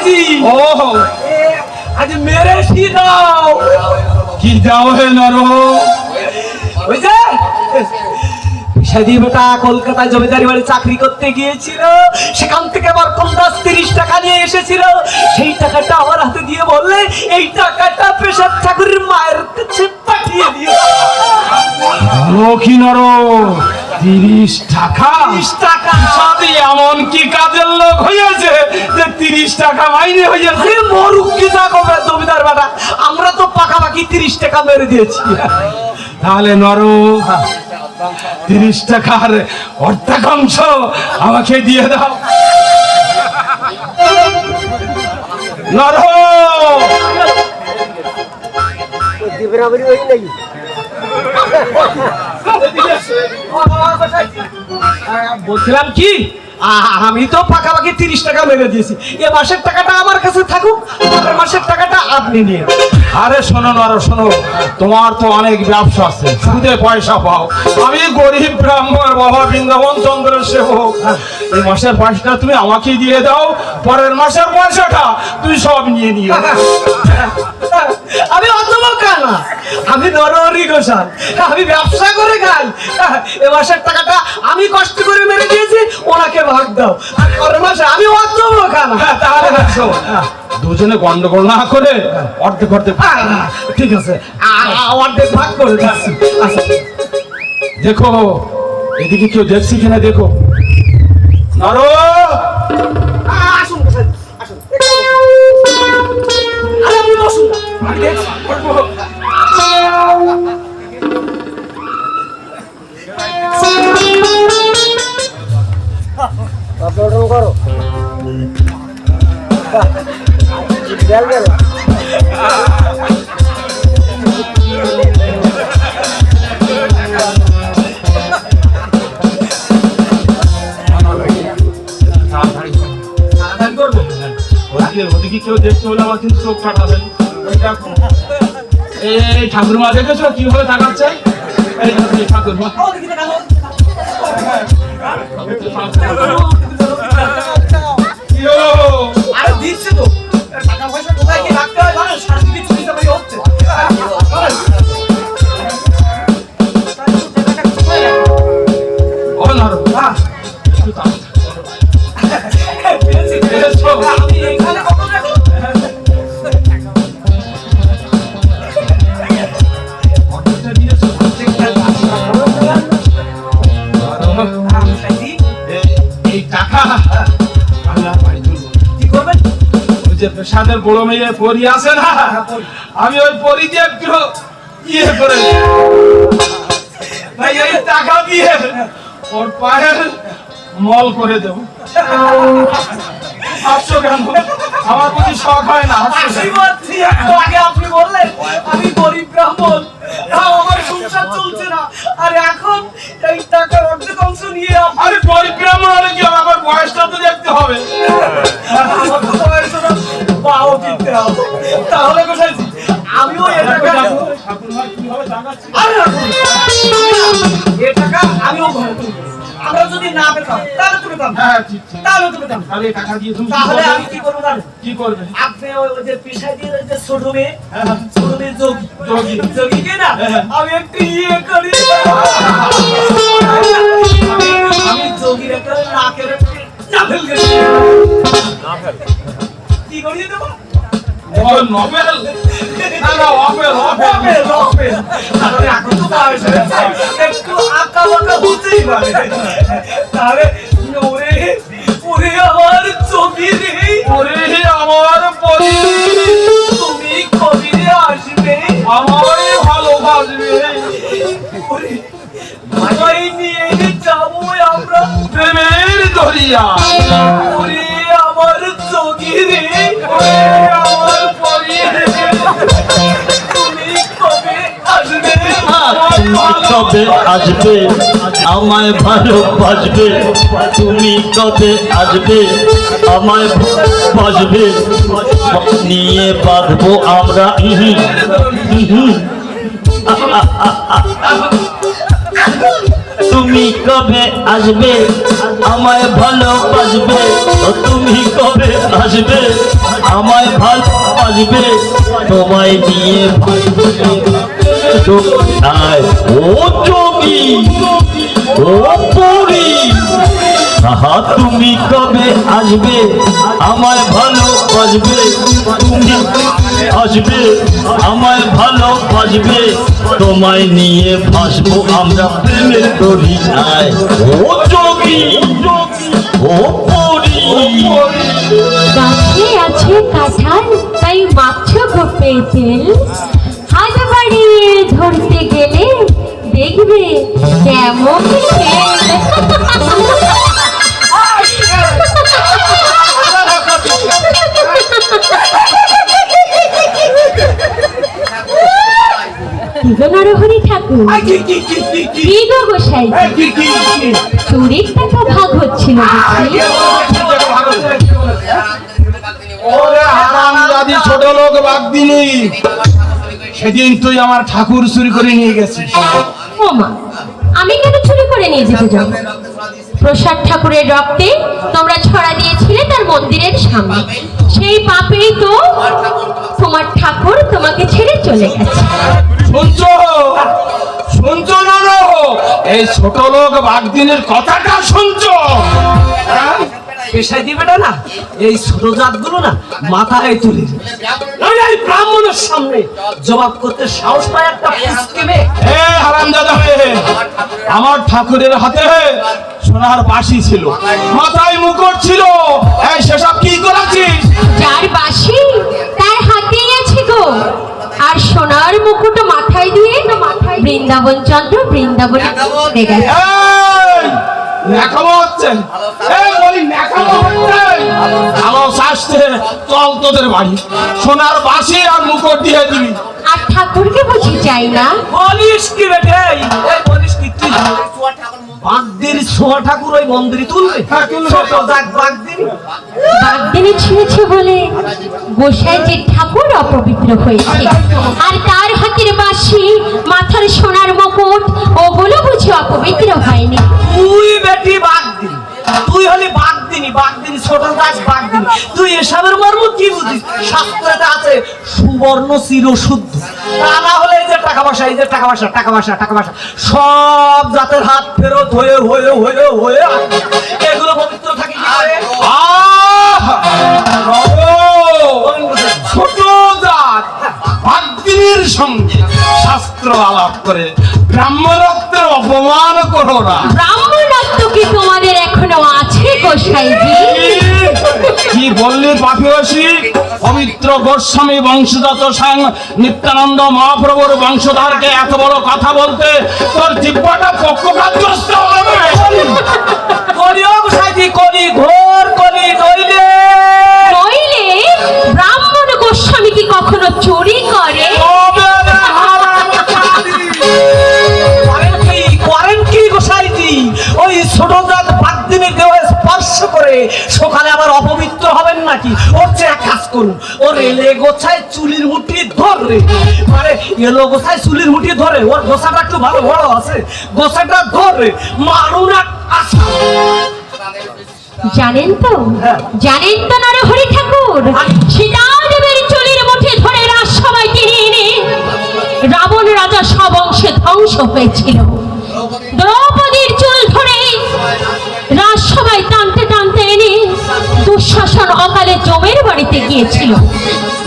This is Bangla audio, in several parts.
এসেছি ও আজ মেরে সি দাও। কি যাও হে নর? বুঝছে সেদিন কলকাতায় জমিদারি বাড়ি চাকরি করতে গিয়েছিল সেখান থেকে আমার কন্দাস তিরিশ টাকা নিয়ে এসেছিল। সেই টাকাটা আমার হাতে দিয়ে বললে এই টাকাটা পেশার ঠাকুরের মায়ের কাছে পাঠিয়ে দিয়ে কি নর? তিরিশ টাকা। তিরিশ টাকা। সাথে এমন কি কাজের লোক হয়েছে যে তিরিশ টাকা মাইনে হয়েছে মরুক কি তা কবে জমিদার বেটা আমরা তো পাকাপাকি তিরিশ টাকা মেরে দিয়েছি। তাহলে নর তিরিশ টাকার অর্ধাংশ আমাকে দিয়ে দাও। নর! বলছিলাম কি? আমি তো পাকাপাকি তিরিশ টাকা মেরে দিয়েছি। এ মাসের টাকাটা আমার কাছে থাকুক, পরের মাসের টাকাটা আপনি নিয়ে। আরে শোনো নর শোনো, তোমার তো অনেক ব্যবসা আছে, সুদে পয়সা পাও। আমি গরিব ব্রাহ্মণ, বাবা বৃন্দাবন, চন্দ্রের সেবক। এই মাসের পয়সাটা তুমি আমাকে দিয়ে দাও, পরের মাসের পয়সাটা তুই সব নিয়ে নিও। আমি অত বোকা না। আমি নরহরি গোসাল। আমি ব্যবসা করে খাই এ মাসের টাকাটা আমি কষ্ট করে মেরে দিয়েছি ওনাকে ভাগ দাও। আর পরের মাসে আমি অত বোকা না। হ্যাঁ, তাহলে দেখো দুজনে গন্ডগোল না করে অর্ধেক অর্ধেক ঠিক আছে। অর্ধেক ভাগ করে আচ্ছা। দেখো এদিকে কেউ দেখছি কিনা দেখো। নারো তাড়াতাড়ি করব ওদিকে কেউ দেখছে বলে আমার চোখ কাটাবেন। এই ঠাকুরমা দেখেছ কীভাবে তাকাচ্ছে এই ঠাকুরমা হলো? আরে দিচ্ছে তো যে পেশাদের বড় মেয়ে পরি আছে না? আমি ওই পরি দিয়ে একটু ইয়ে করে ভাই এই টাকা দিয়ে ওর পায়ের মল করে দেব। হাসছো কেন? আমার প্রতি শখ হয় না আগে আপনি বললেন আমি গরিব ব্রাহ্মণ। আমার সংসার চলছে না। আর এখন তাহলে টাকা দিয়ে তুমি তাহলে আমি কি করব জানেন কি করবে আপনি ওই যে পেশায় দিয়ে ওই যে ছোট মেয়ে হ্যাঁ। ছোট মেয়ে যোগী যোগী। যোগীকে না হ্যাঁ। আমি একটু ইয়ে করি আমি- যোগীর একটা নাকের একটু নাভেল কেটে দিই। কি করিয়ে দেবো না না অপেল অপেল। তাহলে এখন তো একটু আঁকা বাঁকা হতেই পারে। তাহলে ওরে ওরে আমার ছবি রে। ওরে আমার পরি তুমি কবিরে আসবে? আমায় ভালোবাসবে। ওরে ভাই নিয়ে যাব আমরা। প্রেমের দরিয়া। ওরে আমার যোগী রে। ওরে কবে আসবে? আমায় ভালোবাসবে। তুমি কবে আসবে? আমায় বাসবে নিয়ে বাঁধবো আমরা। ইহি ইহি তুমি কবে আসবে? আমায় ভালোবাসবে। তুমি কবে আসবে? আমায় ভালোবাসবে। তোমায় নিয়ে তুমি কবে আসবে? আমায় ভালোবাসবে। তুমি আসবে, আমায় ভালোবাসবে। তোমায় নিয়ে ভাসবো আমরা প্রেমের তরি আয় ও যোগী ও পরি গাছে আছে কাঁঠাল, তাই মাছ তেল হাত বাড়িয়ে ধরতে গেলে দেখবে কেমন নরহরি ঠাকুর? গোসাই চুরির টাকা ভাগ হচ্ছিল ছোট লোক বাগদিনি। সেদিন তুই আমার ঠাকুর চুরি করে নিয়ে গেছিস। ওমা আমি কেন চুরি করে নিয়ে যেতে যাব? প্রসাদ ঠাকুরের রক্তে তোমরা ছড়া দিয়েছিলে তার মন্দিরের সামনে। সেই পাপেই তো তোমার ঠাকুর তোমাকে ছেড়ে চলে গেছে। শুনছো? শুনছো না এই ছোট লোক বাগদিনের কথাটা শুনছো? পেশায় দিবে না না? এই ছোট জাতগুলো না মাথায় তুলে এই ব্রাহ্মণের সামনে জবাব করতে সাহস পায় একটা পুষ্কে মেয়ে। এ হারামজাদা মেয়ে, আমার ঠাকুরের হাতে সোনার বাসি ছিল মাথায় মুকুট ছিল। এই সেসব কি করেছিস? যার বাসি তার হাতেই আছে গো। আর সোনার মুকুট মাথায় দিয়ে বৃন্দাবন চন্দ্র বৃন্দাবনে গেছে শাস্তে চল তোদের বাড়ি। সোনার বাসি আর মুকুট দিয়ে দিবি। আর ঠাকুরকে বুঝি চাই না। বলিস কি বেটে এই বলিস কি তুই বাগদির ছোঁয়া ঠাকুর ওই মন্দিরে তুলবে? হ্যাঁ, বাগদিনে ছিঁড়েছে বলে গোসাই যে ঠাকুর অপবিত্র হয়েছে। আর তার হাতের বাসি মাথার সোনার মুকুট ওগুলো বুঝি অপবিত্র হয়নি। তুই বেটি বাগদিন তুই হলি বাগদিনি বাগদিনি ছোট জাত বাগদিনি তুই এসবের মর্ম কি বুঝিস? শাস্ত্রতে আছে সুবর্ণ তা না হলে এই যে টাকা পয়সা এই যে টাকা পয়সা টাকা পয়সা টাকা পয়সা সব জাতের হাত ফেরত হয়ে হয়ে হয়ে হয়ে এগুলো পবিত্র থাকে কি করে? ছোট জাত সঙ্গে শাস্ত্র আলাপ করে ব্রাহ্ম রক্তের অপমান করো না। গোসাইজি কি বললি পাপিবাসী পবিত্র গোস্বামী বংশজাত সাং নিত্যানন্দ মহাপ্রভুর বংশধারকে এত বড় কথা বলতে তোর জিব্বাটা পক্ষপাতগ্রস্ত নাকি? ওর চেয়ে কাজ করুন ওর এলে গোছায় চুলির মুঠি ধরে। মানে এলো গোছায় চুলির মুঠি ধরে। ওর গোছাটা একটু ভালো বড় আছে। গোছাটা ধরে। মারুন এক আশা। জানেন তো? জানেন তো নরহরি ঠাকুর? সীতাদেবের চুলির মুঠে ধরে রাজসভায় টেনে এনে রাবণ রাজা সব অংশে ধ্বংস হয়েছিল। দ্রৌপদীর চুল ধরে রাজসভায় টানতে টানতে এনে দুঃশাসন অকালে জমের বাড়িতে গিয়েছিল।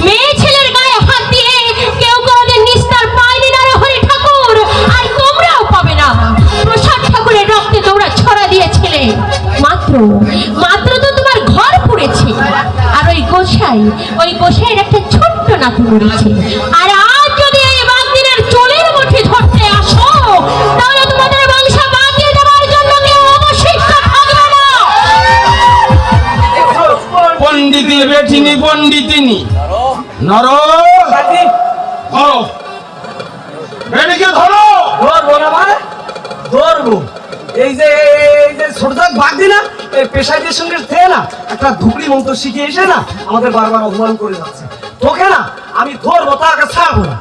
মেয়ে ছেলের গায়ে হাত দিয়ে কেউ কোনোদিন নিস্তার পায়নি নরহরি ঠাকুর, আর তোমরাও পাবে না। প্রসাদ ঠাকুরের রক্তে তোমরা ছড়া দিয়েছিলে। মাত্র মাত্র তো তোমার ঘর পুড়েছে। আর ওই গোসাই, ওই গোসাইয়ের একটা ছোট্ট নাতি মরেছে। আর পণ্ডিতি বেঠিনি পণ্ডিতিনি। নর। ধরো। বেটিকে ধরো। ধরবো না মানে ধরবো। এই যে এই যে না এই পেশাইদের সঙ্গে থেকে না একটা ধুবড়ি মন্ত্র শিখে এসে না আমাদের বারবার অপমান করে যাচ্ছে। তোকে না আমি ধরবো তাকে ছাড়বো না?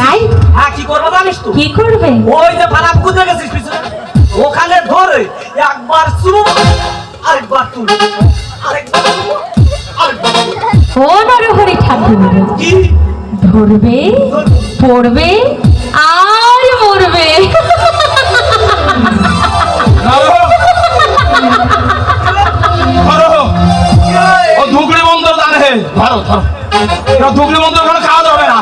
তাই? হ্যাঁ কি করব জানিস তো? কি করবে? ওই যে পালাপ খুঁজে গেছিস পিছনে? ওখানে ধরে একবার চুপ আরেকবার তুল। ধরবে পড়বে আর মরবে। ধুকড়ি বন্ধ জানে ধরো ধরো। ধুকড়ি বন্ধ খাওয়া যাবে না।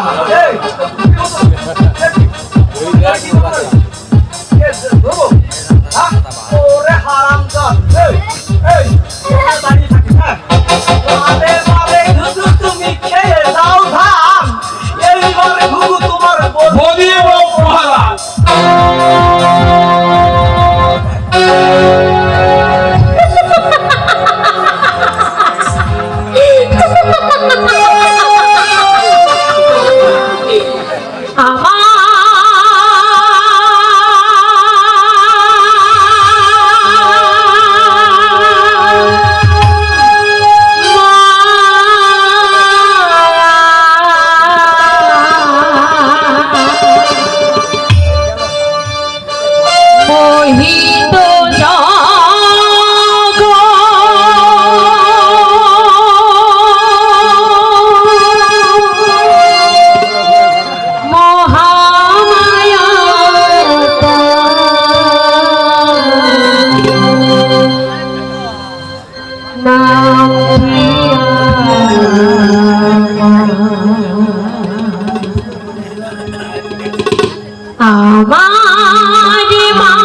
好妈的妈。